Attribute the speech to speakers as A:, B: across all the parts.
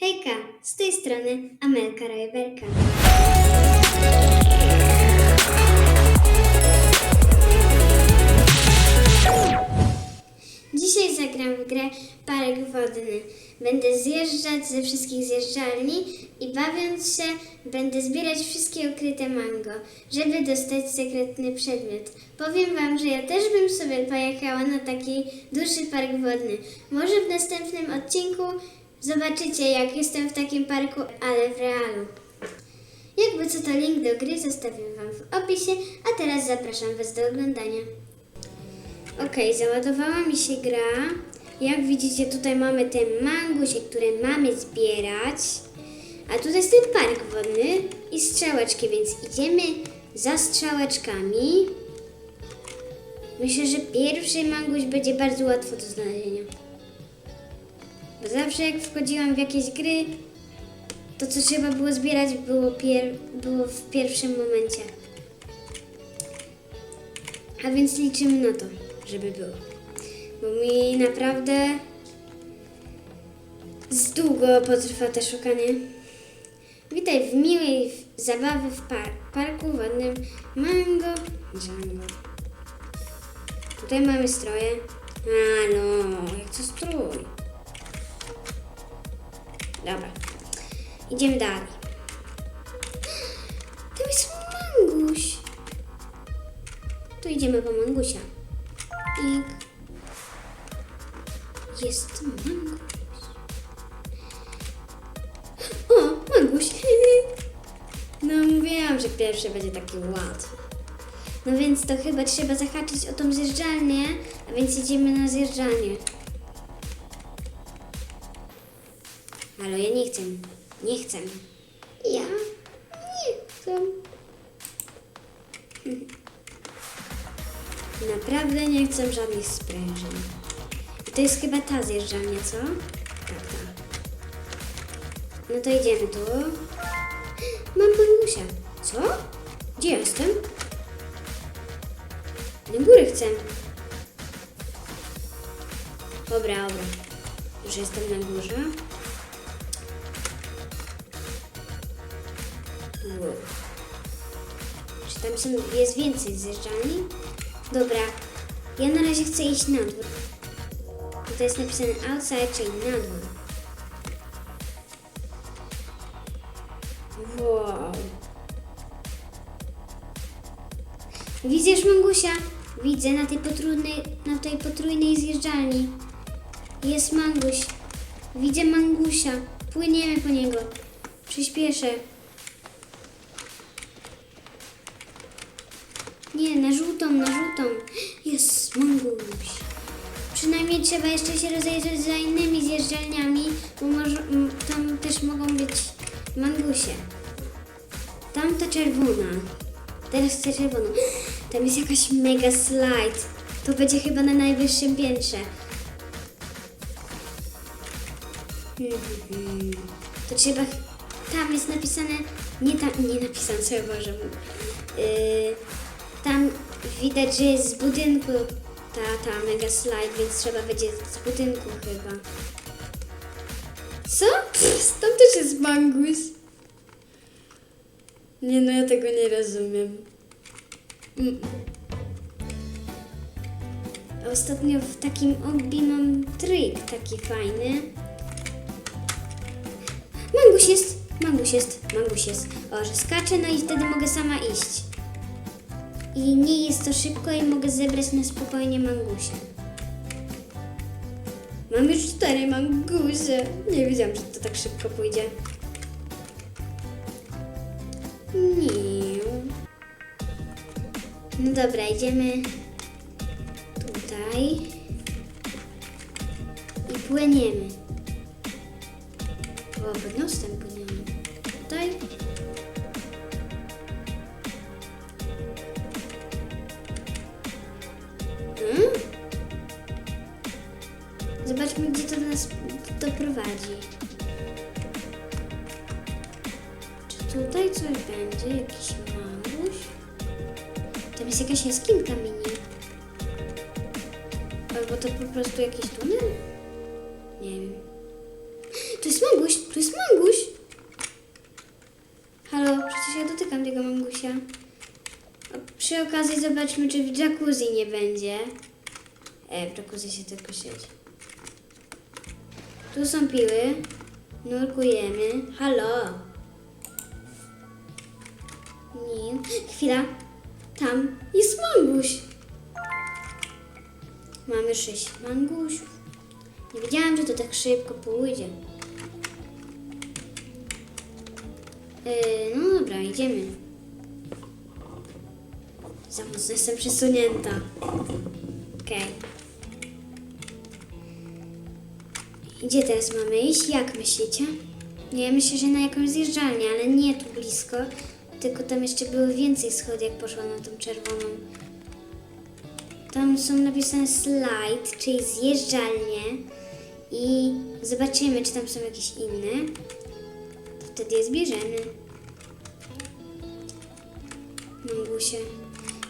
A: Hejka, z tej strony Amelka Rajberka. Dzisiaj zagram w grę Parek Wodny. Będę zjeżdżać ze wszystkich zjeżdżalni i bawiąc się będę zbierać wszystkie ukryte mango, żeby dostać sekretny przedmiot. Powiem Wam, że ja też bym sobie pojechała na taki dłuższy park wodny. Może w następnym odcinku zobaczycie jak jestem w takim parku, ale w realu. Jakby co to link do gry zostawię Wam w opisie, a teraz zapraszam Was do oglądania. Okej, załadowała mi się gra. Jak widzicie, tutaj mamy te mangusie, które mamy zbierać. A tutaj jest ten park wodny i strzałeczki, więc idziemy za strzałeczkami. Myślę, że pierwszy manguś będzie bardzo łatwo do znalezienia. Bo zawsze jak wchodziłam w jakieś gry, to co trzeba było zbierać było, pier- było w pierwszym momencie. A więc liczymy na to, żeby było. Bo mi naprawdę z długo potrwa to szukanie. Witaj w miłej zabawy w par- parku wodnym Mango Django. Tutaj mamy stroje. A no, jak to strój. Dobra. Idziemy dalej. Tam jest manguś. To idziemy po mangusia. I jest manguś. O, manguś. No mówiłam, że pierwszy będzie taki łatwy. No więc to chyba trzeba zahaczyć o tą zjeżdżalnię, a więc idziemy na zjeżdżalnię. Ale ja nie chcę. Nie chcę. Ja nie chcę. Naprawdę nie chcę żadnych sprężyn. I to jest chyba ta zjeżdżalnia, co? Tak, ta. No to idziemy tu. Mam Bogusia. Co? Gdzie jestem? Na górę chcę. Dobra, dobra. Już jestem na górze. Czy tam są, jest więcej zjeżdżalni? Dobra. Ja na razie chcę iść na dół. To jest napisane outside, czyli na dół. Wow. Widzisz Mangusia? Widzę na tej potrójnej, na tej potrójnej zjeżdżalni. Jest Manguś. Widzę Mangusia. Płyniemy po niego. Przyspieszę. Trzeba jeszcze się rozejrzeć za innymi zjeżdżalniami, bo może, tam też mogą być mangusie. Tamta czerwona. Teraz chcę czerwoną. Tam jest jakaś mega slide. To będzie chyba na najwyższym piętrze. Mhm. To trzeba... Tam jest napisane... Nie tam, nie napisane, ja Boże. Yy, tam widać, że jest z budynku ta, ta mega slide, więc trzeba będzie z budynku chyba. Co? Tam też jest mangus. Nie no, ja tego nie rozumiem. Mm. Ostatnio w takim obi mam trik taki fajny. Manguś jest, manguś jest, manguś jest. O, że skaczę, no i wtedy mogę sama iść. I nie jest to szybko i mogę zebrać na spokojnie mangusie. Mam już cztery mangusie. Nie wiedziałam, że to tak szybko pójdzie. Nie. No dobra, idziemy tutaj i płyniemy. O, pod nosem płyniemy. Tutaj. Zobaczmy, gdzie to nas doprowadzi. Czy tutaj coś będzie? Jakiś mamuś? Tam jest jakaś jaskinka mini. Albo to po prostu jakiś tunel? Nie wiem. Tu jest manguś, tu jest manguś. Halo, przecież ja dotykam tego mangusia. A przy okazji zobaczmy, czy w jacuzzi nie będzie. E, w jacuzzi się tylko siedzi. Tu są piły. Nurkujemy. Halo. Nie. Chwila. Tam jest manguś. Mamy sześć mangusiów. Nie wiedziałam, że to tak szybko pójdzie. Yy, no dobra, idziemy. Za mocno jestem przesunięta. Okej. Gdzie teraz mamy iść? Jak myślicie? Nie, myślę, że na jakąś zjeżdżalnię, ale nie tu blisko. Tylko tam jeszcze było więcej schodów, jak poszłam na tą czerwoną. Tam są napisane slide, czyli zjeżdżalnie. I zobaczymy, czy tam są jakieś inne. To wtedy je zbierzemy. Mangusie.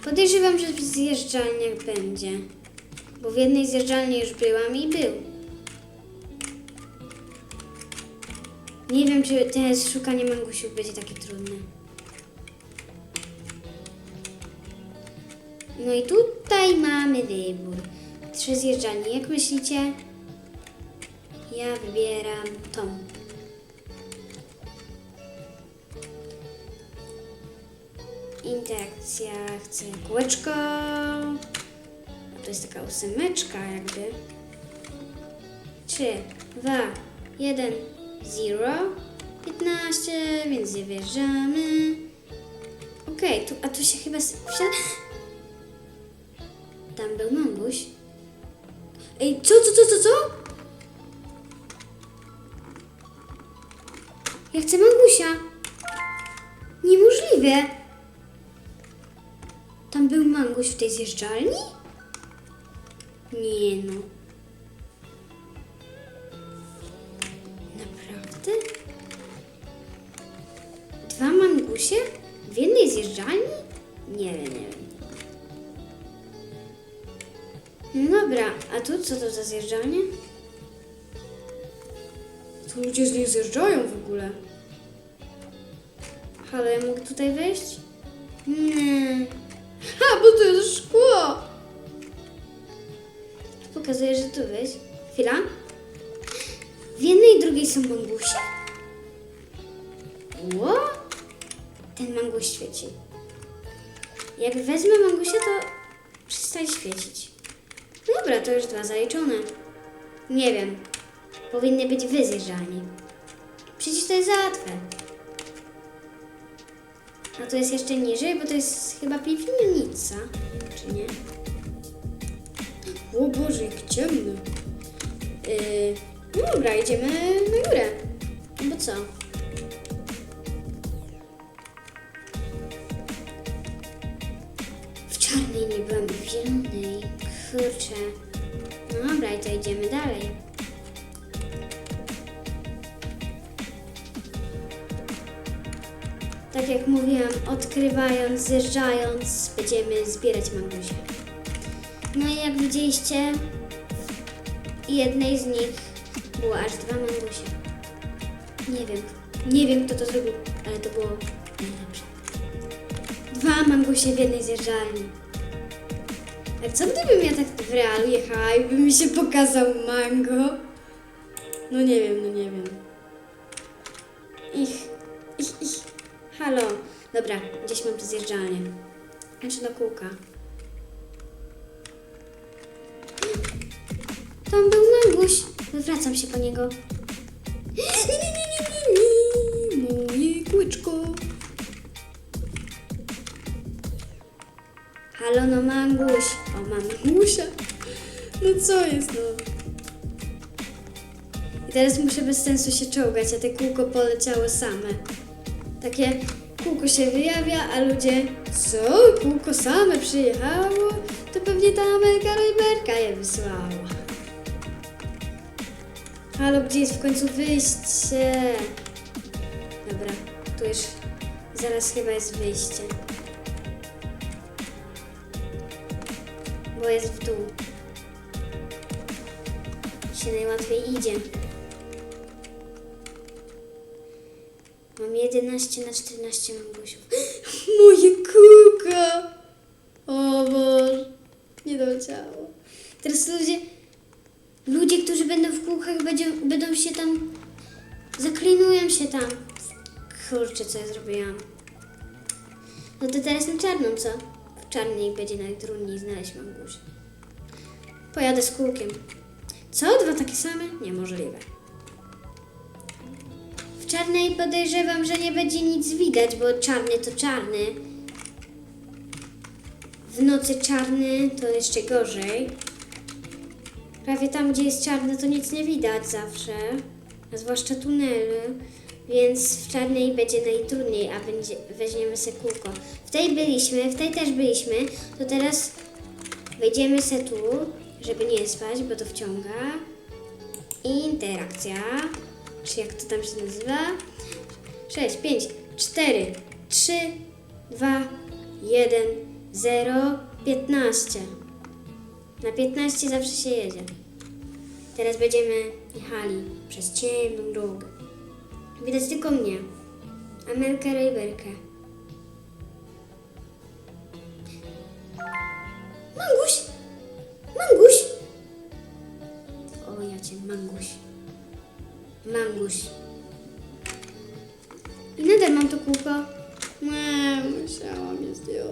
A: Podejrzewam, że w zjeżdżalniach będzie. Bo w jednej zjeżdżalni już byłam i był. Nie wiem, czy teraz szukanie mangusiów będzie takie trudne. No i tutaj mamy wybór. Trzy zjeżdżalnie. Jak myślicie? Ja wybieram tą. Interakcja. Chcę kółeczko. To jest taka ósemeczka jakby. Trzy, dwa, jeden, zero. 15, więc wjeżdżamy. Okej, tu, a tu się chyba... s- wsi- Tam był manguś. Ej, co, co, co, co, co? Ja chcę mangusia. Niemożliwe. Tam był manguś w tej zjeżdżalni? Nie no. Dwa mangusie? W jednej zjeżdżalni? Nie wiem, nie wiem. No dobra, a tu co to za zjeżdżalnie? Tu ludzie z niej zjeżdżają w ogóle. Halo, ja mogę tutaj wejść? Nie. Ha, bo to jest szkło! Pokazuję, że tu wejść. Chwila. W jednej i drugiej są mangusie? Ten manguś świeci. Jak wezmę mangusia, to przestaje świecić. No dobra, to już dwa zaliczone. Nie wiem. Powinny być wy zjeżdżalni. Przecież to jest łatwe. A to jest jeszcze niżej, bo to jest chyba piwnica, czy nie? O Boże, jak ciemno. Yy, no dobra, idziemy na górę. No bo co? Kurczę. No dobra, i to idziemy dalej. Tak jak mówiłam, odkrywając, zjeżdżając, będziemy zbierać mangusie. No i jak widzieliście, jednej z nich było aż dwa mangusie. Nie wiem, nie wiem kto to zrobił, ale to było najlepsze. Dwa mangusie w jednej zjeżdżalni. A co gdybym ja tak w realu jechała i by mi się pokazał mango? No nie wiem, no nie wiem. Ich, ich, ich. Halo. Dobra, gdzieś mam tu zjeżdżalnię. Znaczy do kółka. Tam był manguś. Wywracam się po niego. Nie, nie, nie, nie, nie, nie. Moje kłyczko. Halo, no manguś. O, mam mangusia. No co jest, no? I teraz muszę bez sensu się czołgać, a te kółko poleciało same. Takie kółko się wyjawia, a ludzie, co? Kółko same przyjechało? To pewnie ta Amelka Rejberka je wysłała. Halo, gdzie jest w końcu wyjście? Dobra, tu już zaraz chyba jest wyjście. Bo jest w dół. Się najłatwiej idzie. Mam 11 na 14 mangusiów. Moje kółko! O Boże, nie doleciało. Teraz ludzie, ludzie, którzy będą w kółkach, będą, będą się tam, zaklinują się tam. Kurczę, co ja zrobiłam. No to teraz na czarną, co? W czarnej będzie najtrudniej znaleźć mangusia. Pojadę z kółkiem. Co? Dwa takie same? Niemożliwe. W czarnej podejrzewam, że nie będzie nic widać, bo czarny to czarny. W nocy czarny to jeszcze gorzej. Prawie tam, gdzie jest czarny, to nic nie widać zawsze. A zwłaszcza tunele. Więc w czarnej będzie najtrudniej, a będzie, weźmiemy se kółko. W tej byliśmy, w tej też byliśmy. To teraz wejdziemy se tu, żeby nie spać, bo to wciąga. Interakcja. Czy jak to tam się nazywa? 6, 5, 4, 3, 2, 1, 0, 15. Na 15 zawsze się jedzie. Teraz będziemy jechali przez ciemną drogę. Widać tylko mnie. Amelkę Rejberkę. Manguś! Manguś! O, ja cię, Manguś. Manguś. I nadal mam to kółko. Nie, musiałam je zdjąć.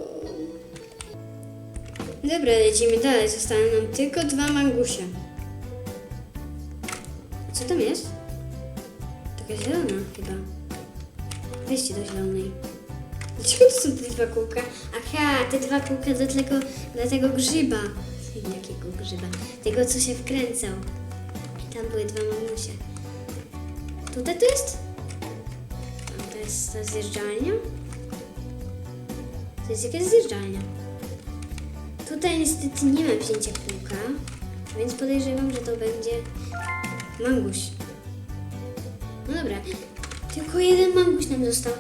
A: Dobra, lecimy dalej. Zostały nam tylko dwa mangusie. Co tam jest? Taka zielona chyba. Weźcie do zielonej. Dlaczego to są te dwa kółka? Aha, te dwa kółka do tego, dla tego grzyba. Jakiego grzyba? Tego, co się wkręcał. Tam były dwa mamusie. Tutaj to jest? A to jest ta zjeżdżalnia? To jest jakaś zjeżdżalnia. Tutaj niestety nie ma wzięcia kółka, więc podejrzewam, że to będzie manguś. No dobra, tylko jeden manguś nam został.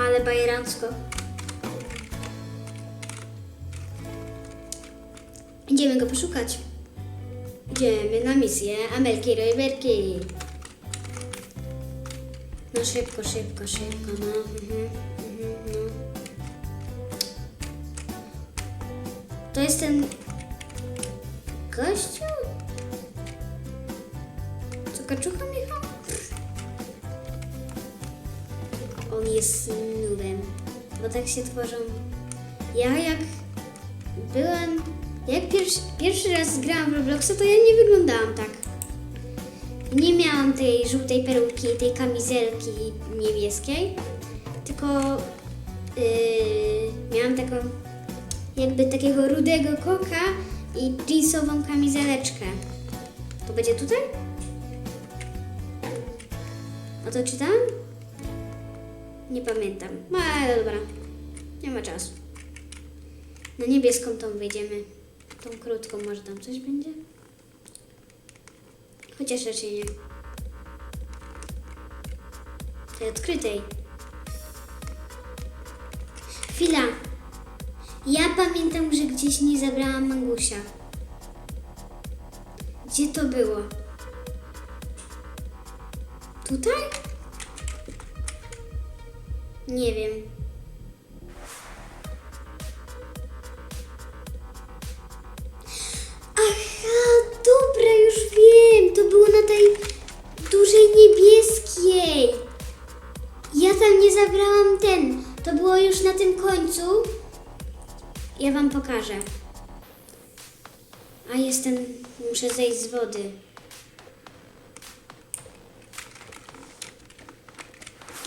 A: Ale bajerancko. Idziemy go poszukać. Idziemy na misję Amelki Rojberki. No szybko, szybko, szybko, no. Mhm, mhm, no. To jest ten gościu? Co kaczucha Michał? On jest nudem, bo tak się tworzą. Ja jak byłem, jak pierwszy, pierwszy raz grałam w Robloxa, to ja nie wyglądałam tak. Nie miałam tej żółtej peruki, tej kamizelki niebieskiej, tylko yy, miałam taką jakby takiego rudego koka i jeansową kamizeleczkę. To będzie tutaj? O to czytam? Nie pamiętam. No ale dobra. Nie ma czasu. Na niebieską tą wyjdziemy. Tą krótką może tam coś będzie? Chociaż raczej nie. Tej odkrytej. Chwila. Ja pamiętam, że gdzieś nie zabrałam mangusia. Gdzie to było? Tutaj? Nie wiem. Aha, dobra, już wiem. To było na tej dużej niebieskiej. Ja tam nie zabrałam ten. To było już na tym końcu. Ja wam pokażę. A jestem. Muszę zejść z wody.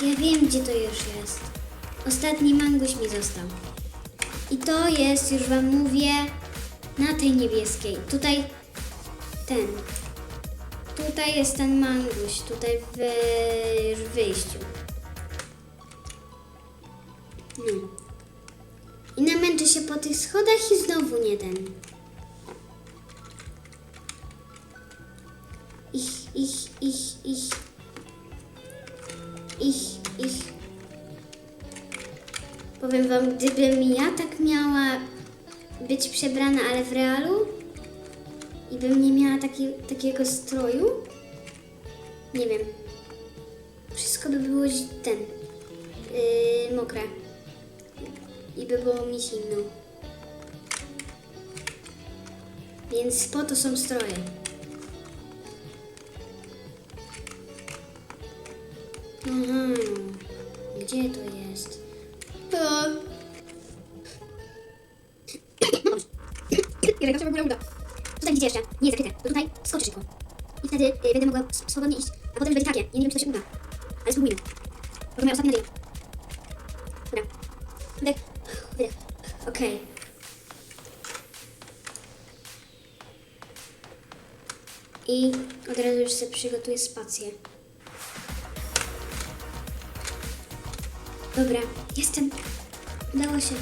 A: Ja wiem, gdzie to już jest. Ostatni manguś mi został. I to jest, już wam mówię, na tej niebieskiej. Tutaj ten. Tutaj jest ten manguś. Tutaj w wyjściu. No. I namęczę się po tych schodach i znowu nie ten. Ich, ich, ich, ich. Ich, ich. Powiem wam, gdybym ja tak miała być przebrana, ale w realu i bym nie miała taki, takiego stroju, nie wiem. wszystko by było ten yy, mokre i by było mi zimno. Więc po to są stroje. Aha, gdzie to jest? To... Jarek, to w ogóle uda. Tutaj widzicie jeszcze, nie zakryte. To tutaj skoczę szybko. I wtedy y, będę mogła swobodnie iść. A potem już będzie takie. Nie wiem, czy to się uda. Ale spróbujmy. Bo to moja ostatnia nadzieja. Dobra. Wydech. Wydech. Okej. I od razu już sobie przygotuję spację. Dobra, jestem. Udało się.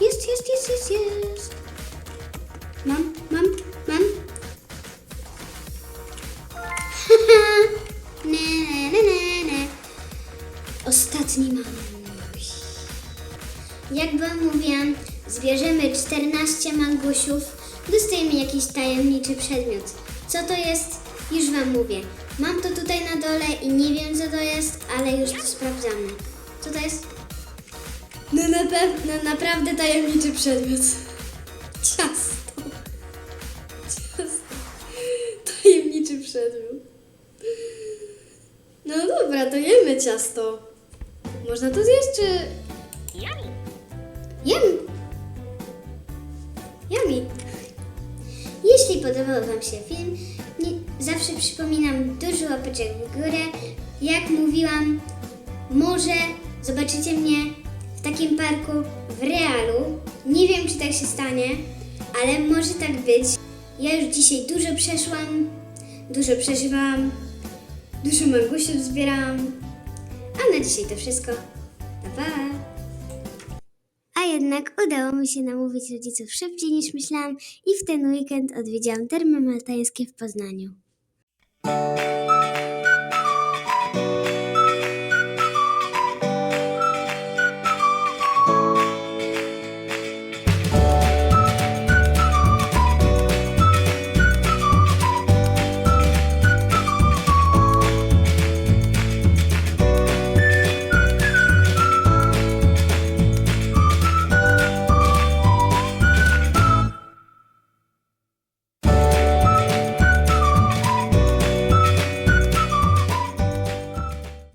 A: Jest, jest, jest, jest, jest. Mam, mam, mam. ne, ne, ne, ne. Ostatni mam. Jak wam mówiłam, zbierzemy 14 mangusiów, dostajemy jakiś tajemniczy przedmiot. Co to jest? Już wam mówię. Mam to tutaj na dole i nie wiem co to jest, ale już to sprawdzamy. Co to jest? No na pewno, naprawdę tajemniczy przedmiot. Ciasto. Ciasto. Tajemniczy przedmiot. No dobra, to jemy ciasto. Można to zjeść, czy... Jem! Yummy! Jeśli podobał Wam się film, nie, zawsze przypominam dużo łapeczek w górę. Jak mówiłam, może zobaczycie mnie w takim parku w realu. Nie wiem, czy tak się stanie, ale może tak być. Ja już dzisiaj dużo przeszłam, dużo przeżywałam, dużo mangusiów zbierałam. A na dzisiaj to wszystko. Pa, pa! A jednak udało mi się namówić rodziców szybciej niż myślałam i w ten weekend odwiedziłam termy maltańskie w Poznaniu.